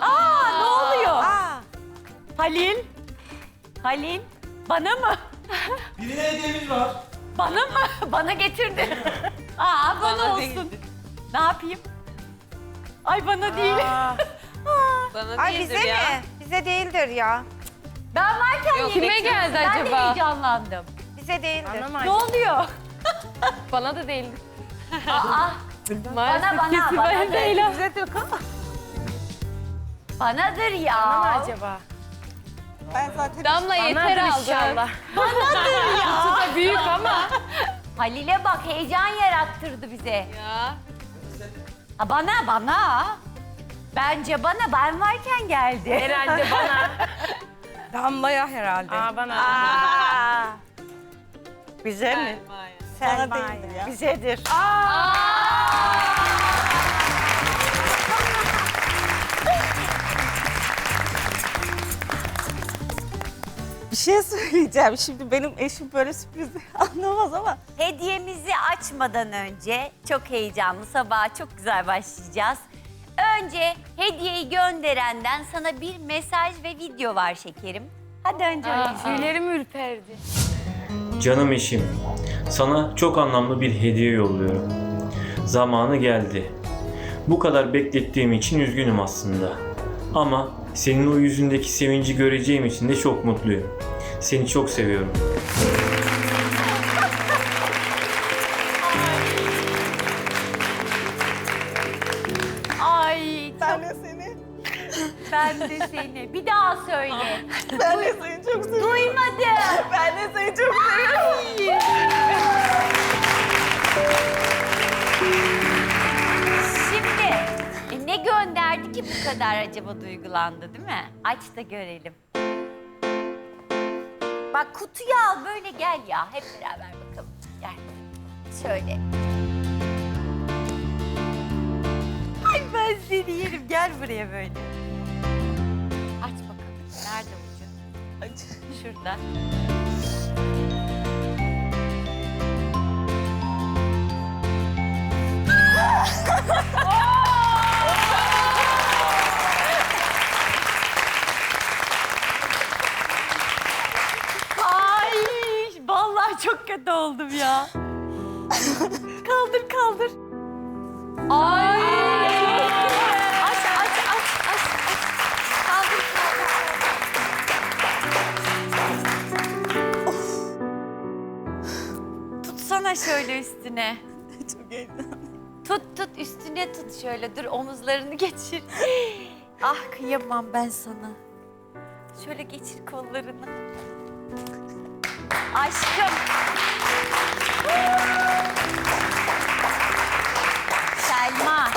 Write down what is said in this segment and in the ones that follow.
Aa ne oluyor? Aa, Halil. Halil. Bana mı? Birine hediyemiz var. Bana mı? Bana getirdi. Aa bana, Bana olsun. değildi. Ne yapayım? Ay bana değil. aa. Bana Ay değildir bize ya. mi? Bize değildir ya. Ben varken Yok, kime bekliyorsun? geldi Ben de acaba? heyecanlandım. Bize değildir. Ne oluyor? Bana da değildir. Aa, bana bana bana değil. Bize de Banadır ya. acaba? Ben zaten Damla yeter aldı. inşallah. Kutu da büyük ama. Halil'e bak heyecan yarattırdı bize. Ya. Ha, bana bana. Bence bana ben varken geldi. Herhalde bana. Damlaya herhalde. Aa bana. Aa, Bize mi? Selma ya. Bizedir. Bir şey söyleyeceğim. Şimdi benim eşim böyle sürprizi anlamaz ama Hediyemizi açmadan önce çok heyecanlı sabaha çok güzel başlayacağız. Önce hediyeyi gönderenden sana bir mesaj ve video var şekerim. Hadi önce öyle. Tüylerim ürperdi. Canım eşim, sana çok anlamlı bir hediye yolluyorum. Zamanı geldi. Bu kadar beklettiğim için üzgünüm aslında. Ama senin o yüzündeki sevinci göreceğim için de çok mutluyum. Seni çok seviyorum. Ay ben de seni, ben de seni. Bir daha söyle. ben de seni çok seviyorum. Duymadım. Ben de seni çok seviyorum. Şimdi e, ne gönderdi ki bu kadar acaba duygulandı değil mi? Aç da görelim. Bak kutuyu al böyle gel ya. Hep beraber bakalım. Gel. Şöyle. Ay ben seni yerim. Gel buraya böyle. Aç bakalım. Nerede ucu? Aç. Şurada. Şöyle üstüne. Çok heyecanlıyım. Tut tut üstüne tut şöyle dur omuzlarını geçir. ah kıyamam ben sana. Şöyle geçir kollarını. Aşkım. Selma.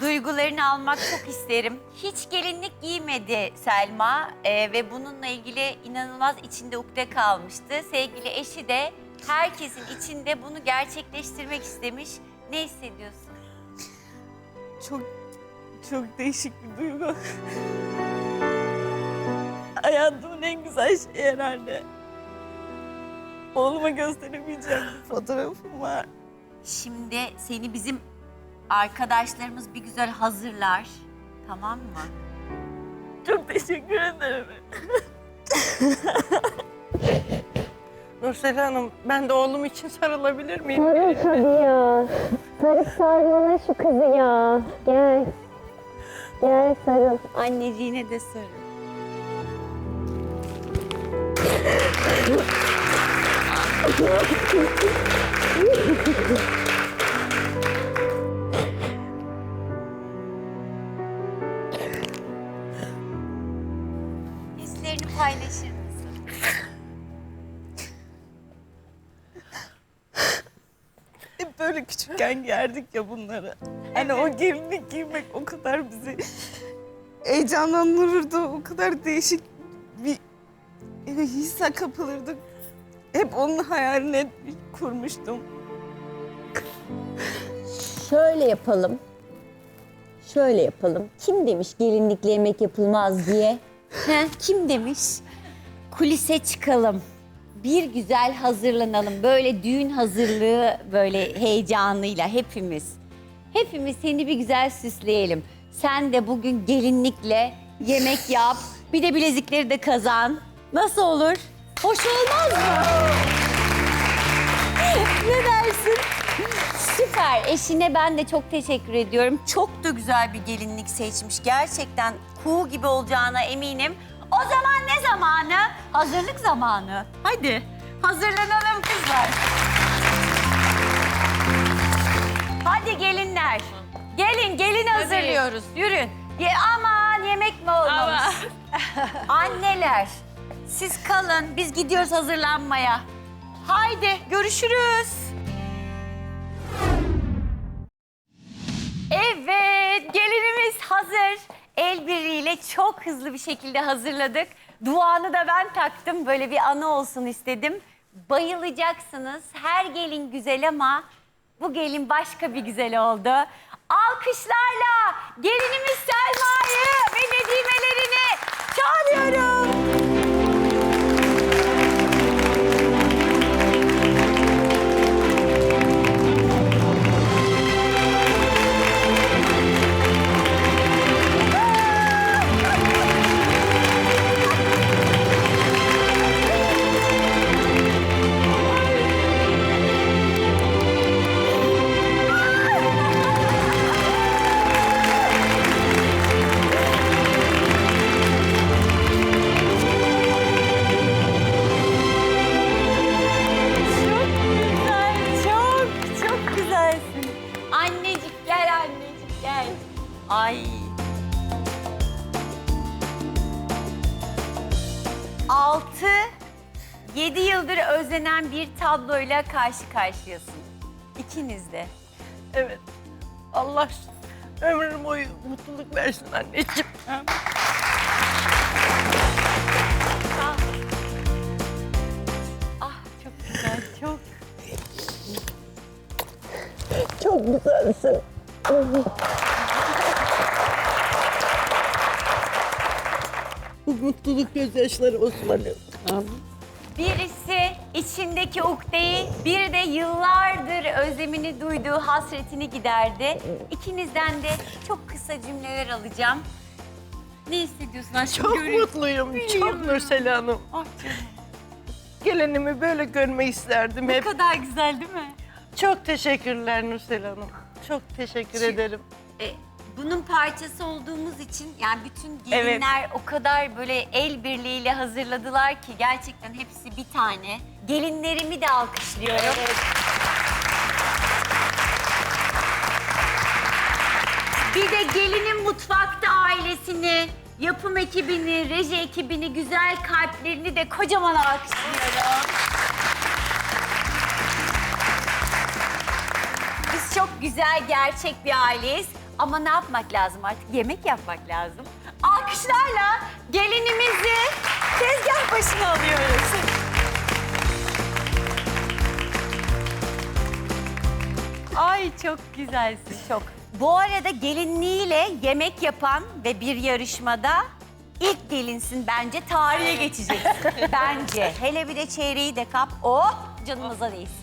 Duygularını almak çok isterim. Hiç gelinlik giymedi Selma Ee, ve bununla ilgili inanılmaz içinde ukde kalmıştı. Sevgili eşi de herkesin içinde bunu gerçekleştirmek istemiş. Ne hissediyorsun? Çok, çok değişik bir duygu. Hayatımın en güzel şeyi herhalde. Oğluma gösteremeyeceğim bir fotoğrafım var. Şimdi seni bizim arkadaşlarımız bir güzel hazırlar. Tamam mı? Çok teşekkür ederim. Nursel Hanım, ben de oğlum için sarılabilir miyim? Sarıl tabii ya. Sarıp sarmala şu kızı ya. Gel. Gel sarıl. Anneciğine de sarıl. Böyle küçükken giyerdik ya bunları. Hani o gelinlik giymek o kadar bizi heyecanlandırırdı. O kadar değişik bir hisse kapılırdık. Hep onun hayalini kurmuştum. Şöyle yapalım. Şöyle yapalım. Kim demiş gelinlikle yemek yapılmaz diye? He, kim demiş? Kulise çıkalım. Bir güzel hazırlanalım. Böyle düğün hazırlığı böyle heyecanıyla hepimiz. Hepimiz seni bir güzel süsleyelim. Sen de bugün gelinlikle yemek yap. Bir de bilezikleri de kazan. Nasıl olur? Hoş olmaz mı? ne dersin? Süper. Eşine ben de çok teşekkür ediyorum. Çok da güzel bir gelinlik seçmiş. Gerçekten kuğu gibi olacağına eminim. O zaman ne zamanı? Hazırlık zamanı. Hadi hazırlanalım kızlar. Hadi gelinler. Gelin, gelin hazırlıyoruz. Yürün. Ye, aman yemek mi olmamış? Anneler, siz kalın. Biz gidiyoruz hazırlanmaya. Haydi görüşürüz. Evet, gelinimiz hazır. El birliğiyle çok hızlı bir şekilde hazırladık. Duanı da ben taktım. Böyle bir anı olsun istedim. Bayılacaksınız. Her gelin güzel ama bu gelin başka bir güzel oldu. Alkışlarla gelinimiz Selma'yı ve 7 yıldır özlenen bir tabloyla karşı karşıyasın. İkiniz de. Evet. Allah ömrüm boyu mutluluk versin anneciğim. Ah. çok güzel, çok. Çok güzelsin. Bu mutluluk gözyaşları Osman'ın. Amin. Birisi içindeki ukdeyi, biri de yıllardır özlemini duyduğu hasretini giderdi. İkinizden de çok kısa cümleler alacağım. Ne hissediyorsun aşkım? Çok Görün- mutluyum. Çok Nursel Hanım. Ah canım, Gelinimi böyle görmek isterdim ne hep. kadar güzel değil mi? Çok teşekkürler Nursel Hanım. Çok teşekkür Şi- ederim. E, bunun parçası olduğumuz için yani bütün gelinler o kadar böyle el birliğiyle hazırladılar ki gerçekten hepsi bir tane. Gelinlerimi de alkışlıyorum. Bir de gelinin mutfakta ailesini, yapım ekibini, reji ekibini, güzel kalplerini de kocaman alkışlıyorum. Biz çok güzel, gerçek bir aileyiz. Ama ne yapmak lazım artık? Yemek yapmak lazım. Alkışlarla gelinimizi tezgah başına alıyoruz. Ay çok güzelsin çok. Bu arada gelinliğiyle yemek yapan ve bir yarışmada ilk gelinsin bence tarihe geçeceksin. bence. Hele bir de çeyreği de kap. Oh canımıza değsin.